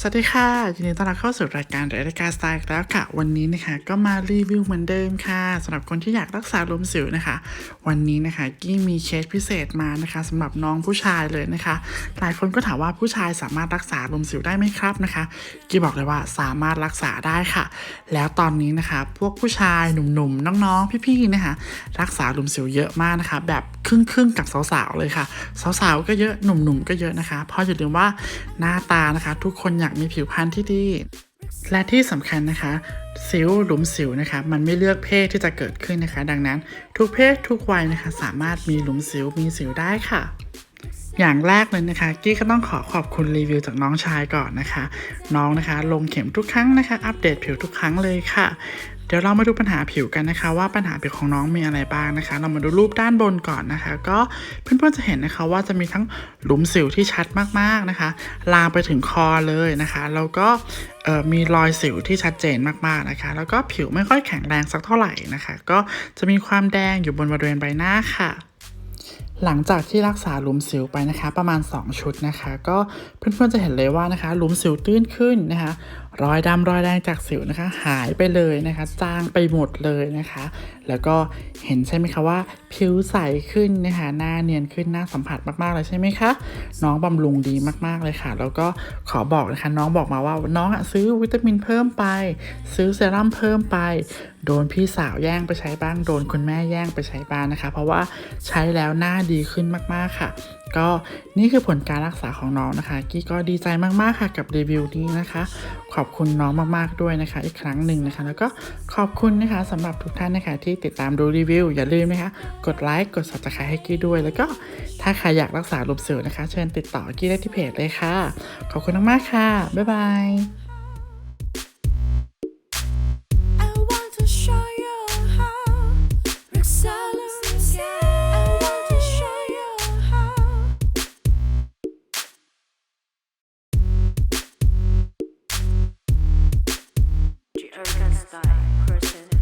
สวัสดีค่ะยินดีต้อนรับเข้าสู่รายการรายการสไตล์แล้วค่ะ วันนี้นะคะก็มารีวิวเหมือนเดิมค่ะสำหรับคนที่อยากรักษาลมสิวนะคะ วันนี้นะคะกี้มีเคสพิเศษมานะคะสำหรับน้องผู้ชายเลยนะคะ หลายคนก็ถามว่าผู้ชายสามารถรักษาลมสิวได้ไหมครับนะคะ กี้บอกเลยว่าสามารถรักษาได้ค่ะ แล้วตอนนี้นะคะ พวกผู้ชายหนุ่มๆน้องๆพี่ๆนะคะ รักษาลมสิวเยอะมากนะคะ แบบ ครึ่งๆกับสาวๆเลยค่ะ สาวๆก็เยอะหนุ่มๆก็เยอะนะคะ เพราะอย่าลืมว่าหน้าตานะคะ ทุกคนอยากมีผิวพรรณที่ดี และที่สำคัญนะคะสิวหลุมสิวนะคะ มันไม่เลือกเพศที่จะเกิดขึ้นนะคะ ดังนั้น ทุกเพศทุกวัยนะคะ สามารถมีหลุมสิวมีสิวได้ค่ะอย่างแรกเลยนะคะกี้ก็ต้องขอขอบคุณรีวิวจากน้องชายก่อนนะคะ น้องนะคะ ลงเข็มทุกครั้งนะคะ อัปเดตผิวทุกครั้งเลยค่ะ เดี๋ยวเรามาดูปัญหาผิวกันนะคะ ว่าปัญหาผิวของน้องมีอะไรบ้างนะคะ เรามาดูรูปด้านบนก่อนนะคะ ก็เพื่อนๆจะเห็นนะคะว่าจะมีทั้งหลุมสิวที่ชัดมากๆนะคะ ลามไปถึงคอเลยนะคะแล้วก็มีรอยสิวที่ชัดเจนมากๆนะคะ แล้วก็ผิวไม่ค่อยแข็งแรงสักเท่าไหร่นะคะ ก็จะมีความแดงอยู่บนบริเวณใบหน้าค่ะหลังจากที่รักษาหลุมสิวไปนะคะ ประมาณ 2 ชุดนะคะ ก็เพื่อนๆจะเห็นเลยว่านะคะหลุมสิวตื้นขึ้นนะคะ รอยดำรอยแดงจากสิวนะคะ หายไปเลยนะคะจางไปหมดเลยนะคะ แล้วก็เห็นใช่ไหมคะว่า ผิวใสขึ้นนะคะหน้าเนียนขึ้นหน้าสัมผัสมากๆเลยใช่ไหมคะน้องบำรุงดีมากๆเลยค่ะ แล้วก็ขอบอกนะคะ น้องบอกมาว่าน้องอะซื้อวิตามินเพิ่มไป ซื้อเซรั่มเพิ่มไปโดนพี่สาวแย่งไปใช้บ้างโดนคุณแม่แย่งไปใช้บ้างนะคะ เพราะว่าใช้แล้วหน้าดีขึ้นมากๆค่ะก็นี่คือผลการรักษาของน้องนะคะกี้ก็ดีใจมากๆค่ะกับรีวิวนี้นะคะ ขอบคุณน้องมากๆด้วยนะคะ อีกครั้งหนึ่งนะคะ แล้วก็ขอบคุณนะคะสำหรับทุกท่านนะคะ ที่ติดตามดูรีวิว อย่าลืมนะคะ กดไลค์กด subscribe ให้กี้ด้วย แล้วก็ถ้าใครอยากรักษาลมสิวนะคะ เชิญติดต่อกี้ได้ที่เพจเลยค่ะ ขอบคุณมากๆค่ะบ๊ายบาย Earth and person.